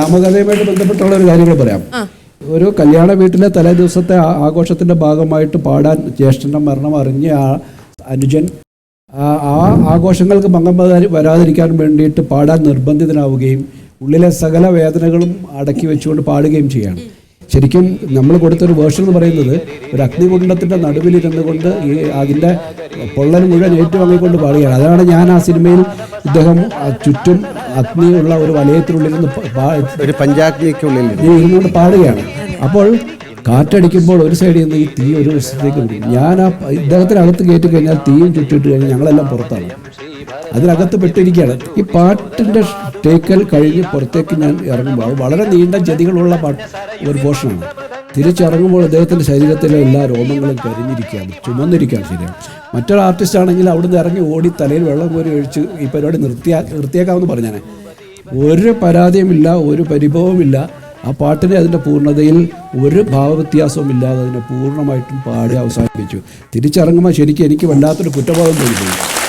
രാമകഥയുമായിട്ട് ബന്ധപ്പെട്ടുള്ള ഒരു കാര്യങ്ങൾ പറയാം. ഒരു കല്യാണ വീട്ടിലെ തലേ ദിവസത്തെ ആഘോഷത്തിന്റെ ഭാഗമായിട്ട് പാടാൻ ജ്യേഷ്ഠന്റെ മരണം അറിഞ്ഞ ആ അനുജൻ ആ ആഘോഷങ്ങൾക്ക് ഭംഗം വരാ- വരാതിരിക്കാൻ വേണ്ടിയിട്ട് പാടാൻ നിർബന്ധിതനാവുകയും ഉള്ളിലെ സകല വേദനകളും അടക്കി വെച്ചുകൊണ്ട് പാടുകയും ചെയ്യാണ്. ശരിക്കും നമ്മൾ കൊടുത്തൊരു വേർഷൻ എന്ന് പറയുന്നത് ഒരു അഗ്നികുണ്ഡത്തിന്റെ നടുവിലിരുന്നു കൊണ്ട് ഈ അതിന്റെ പൊള്ളൽ മുഴുവൻ ഏറ്റുവാങ്ങിക്കൊണ്ട് പാടുകയാണ്. അതാണ് ഞാൻ ആ സിനിമയിൽ ഇദ്ദേഹം ചുറ്റും അഗ്നിയുള്ള ഒരു വലയത്തിനുള്ളിൽ നിന്ന് ഒരു പഞ്ചാഗ്നിക്കുള്ളിൽ ഇരുന്നുകൊണ്ട് പാടുകയാണ്. അപ്പോൾ കാറ്റടിക്കുമ്പോൾ ഒരു സൈഡിൽ നിന്ന് ഈ തീ ഒരു വശത്തേക്ക് വിടും ഞാൻ ആ ഇദ്ദേഹത്തിനകത്ത് കയറ്റി കഴിഞ്ഞാൽ തീയും ചുറ്റിട്ട് കഴിഞ്ഞാൽ ഞങ്ങളെല്ലാം പുറത്താണ്. അതിനകത്ത് പെട്ടിരിക്കുകയാണ്. ഈ പാട്ടിന്റെ ടേക്കൽ കഴിഞ്ഞ് പുറത്തേക്ക് ഞാൻ ഇറങ്ങുമ്പോൾ വളരെ നീണ്ട ജതികളുള്ള പാട്ട് ഒരു പോർഷനാണ് തിരിച്ചിറങ്ങുമ്പോൾ അദ്ദേഹത്തിന്റെ ശരീരത്തിലെ എല്ലാ രോമങ്ങളും കരിഞ്ഞിരിക്കുകയാണ് ചുമന്നിരിക്കുകയാണ് ശരിയാണ് മറ്റൊരു ആർട്ടിസ്റ്റ് ആണെങ്കിൽ അവിടുന്ന് ഇറങ്ങി ഓടി തലയിൽ വെള്ളം കോരി ഒഴിച്ച് ഈ പരിപാടി നിർത്തിയാ നിർത്തിയേക്കാമെന്ന് പറഞ്ഞാണ്. ഒരു പരാതിയുമില്ല ഒരു പരിഭവമില്ല ആ പാട്ടിനെ അതിന്റെ പൂർണതയിൽ ഒരു ഭാവവ്യത്യാസവും ഇല്ലാതെ അതിനെ പൂർണമായിട്ടും പാടി അവസാനിപ്പിച്ചു. തിരിച്ചിറങ്ങുമ്പോൾ ശരിക്കും എനിക്ക് വല്ലാത്തൊരു കുറ്റബോധം തോന്നിപ്പോയി.